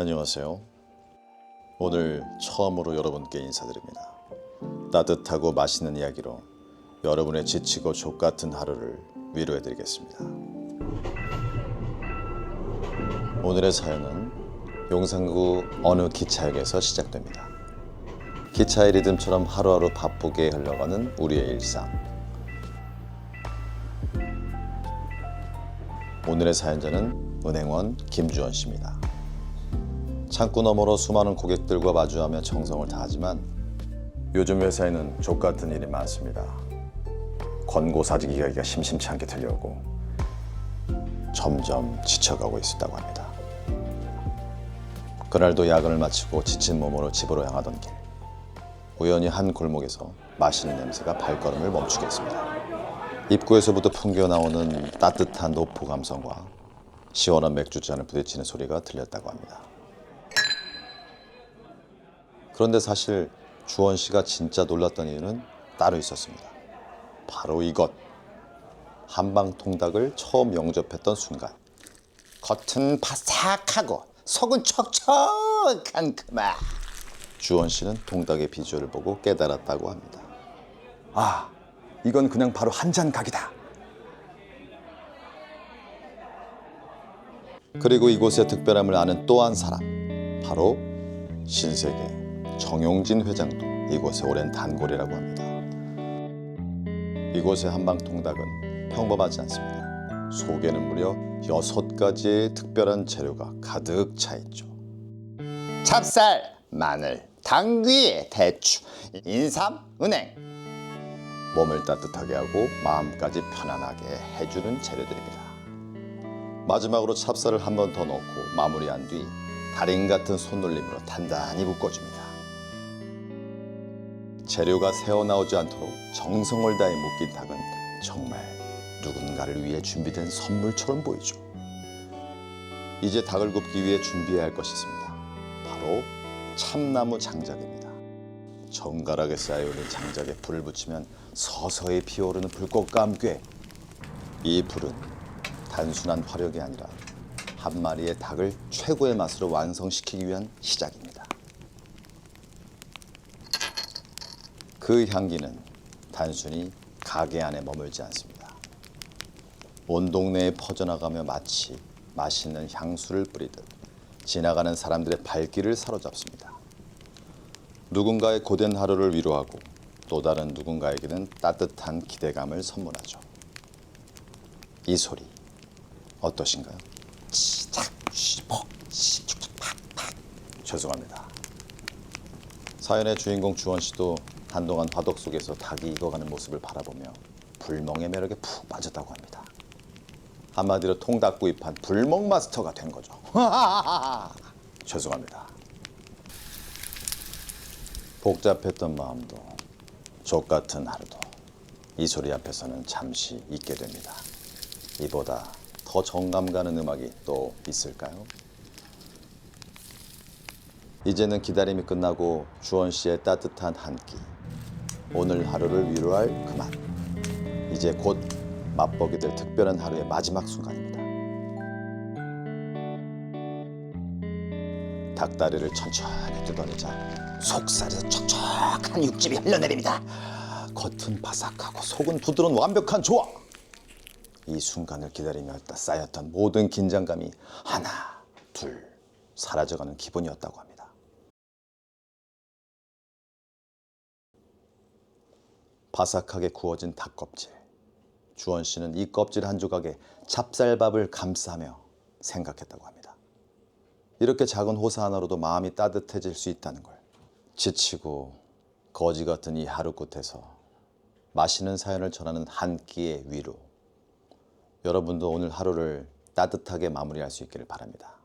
안녕하세요. 오늘 처음으로 여러분께 인사드립니다. 따뜻하고 맛있는 이야기로 여러분의 지치고 족 같은 하루를 위로해 드리겠습니다. 오늘의 사연은 용산구 어느 기차역에서 시작됩니다. 기차의 리듬처럼 하루하루 바쁘게 흘러가는 우리의 일상. 오늘의 사연자는 은행원 김주원 씨입니다. 창구 너머로 수많은 고객들과 마주하며 정성을 다하지만 요즘 회사에는 족 같은 일이 많습니다. 권고 사직이 가기가 심심치 않게 들려오고 점점 지쳐가고 있었다고 합니다. 그날도 야근을 마치고 지친 몸으로 집으로 향하던 길 우연히 한 골목에서 맛있는 냄새가 발걸음을 멈추게 했습니다. 입구에서부터 풍겨 나오는 따뜻한 노포 감성과 시원한 맥주잔을 부딪히는 소리가 들렸다고 합니다. 그런데 사실 주원 씨가 진짜 놀랐던 이유는 따로 있었습니다. 바로 이것. 한방 통닭을 처음 영접했던 순간. 겉은 바삭하고 속은 촉촉한 그 맛. 주원 씨는 통닭의 비주얼을 보고 깨달았다고 합니다. 아, 이건 그냥 바로 한 잔 각이다. 그리고 이곳의 특별함을 아는 또 한 사람. 바로 신세계 정용진 회장도 이곳의 오랜 단골이라고 합니다. 이곳의 한방통닭은 평범하지 않습니다. 속에는 무려 여섯 가지의 특별한 재료가 가득 차 있죠. 찹쌀, 마늘, 당귀, 대추, 인삼, 은행. 몸을 따뜻하게 하고 마음까지 편안하게 해주는 재료들입니다. 마지막으로 찹쌀을 한 번 더 넣고 마무리한 뒤 달인 같은 손놀림으로 단단히 묶어줍니다. 재료가 새어나오지 않도록 정성을 다해 묶인 닭은 정말 누군가를 위해 준비된 선물처럼 보이죠. 이제 닭을 굽기 위해 준비해야 할 것이 있습니다. 바로 참나무 장작입니다. 정갈하게 쌓여있는 장작에 불을 붙이면 서서히 피어오르는 불꽃과 함께 이 불은 단순한 화력이 아니라 한 마리의 닭을 최고의 맛으로 완성시키기 위한 시작입니다. 그 향기는 단순히 가게 안에 머물지 않습니다. 온 동네에 퍼져나가며 마치 맛있는 향수를 뿌리듯 지나가는 사람들의 발길을 사로잡습니다. 누군가의 고된 하루를 위로하고 또 다른 누군가에게는 따뜻한 기대감을 선물하죠. 이 소리 어떠신가요? 시작, 시폭, 시축축, 팍팍. 죄송합니다. 사연의 주인공 주원 씨도 한동안 화덕 속에서 닭이 익어가는 모습을 바라보며 불멍의 매력에 푹 빠졌다고 합니다. 한마디로 통닭구이판 불멍 마스터가 된 거죠. 죄송합니다. 복잡했던 마음도 족 같은 하루도 이 소리 앞에서는 잠시 잊게 됩니다. 이보다 더 정감 가는 음악이 또 있을까요? 이제는 기다림이 끝나고 주원 씨의 따뜻한 한 끼. 오늘 하루를 위로할 그 맛. 이제 곧 맛보게 될 특별한 하루의 마지막 순간입니다. 닭다리를 천천히 뜯어내자 속살에서 촉촉한 육즙이 흘러내립니다. 겉은 바삭하고 속은 부드러운 완벽한 조화. 이 순간을 기다리며 쌓였던 모든 긴장감이 하나, 둘 사라져가는 기분이었다고 합니다. 바삭하게 구워진 닭 껍질. 주원 씨는 이 껍질 한 조각에 찹쌀밥을 감싸며 생각했다고 합니다. 이렇게 작은 호사 하나로도 마음이 따뜻해질 수 있다는 걸. 지치고 거지 같은 이 하루 끝에서 맛있는 사연을 전하는 한 끼의 위로. 여러분도 오늘 하루를 따뜻하게 마무리할 수 있기를 바랍니다.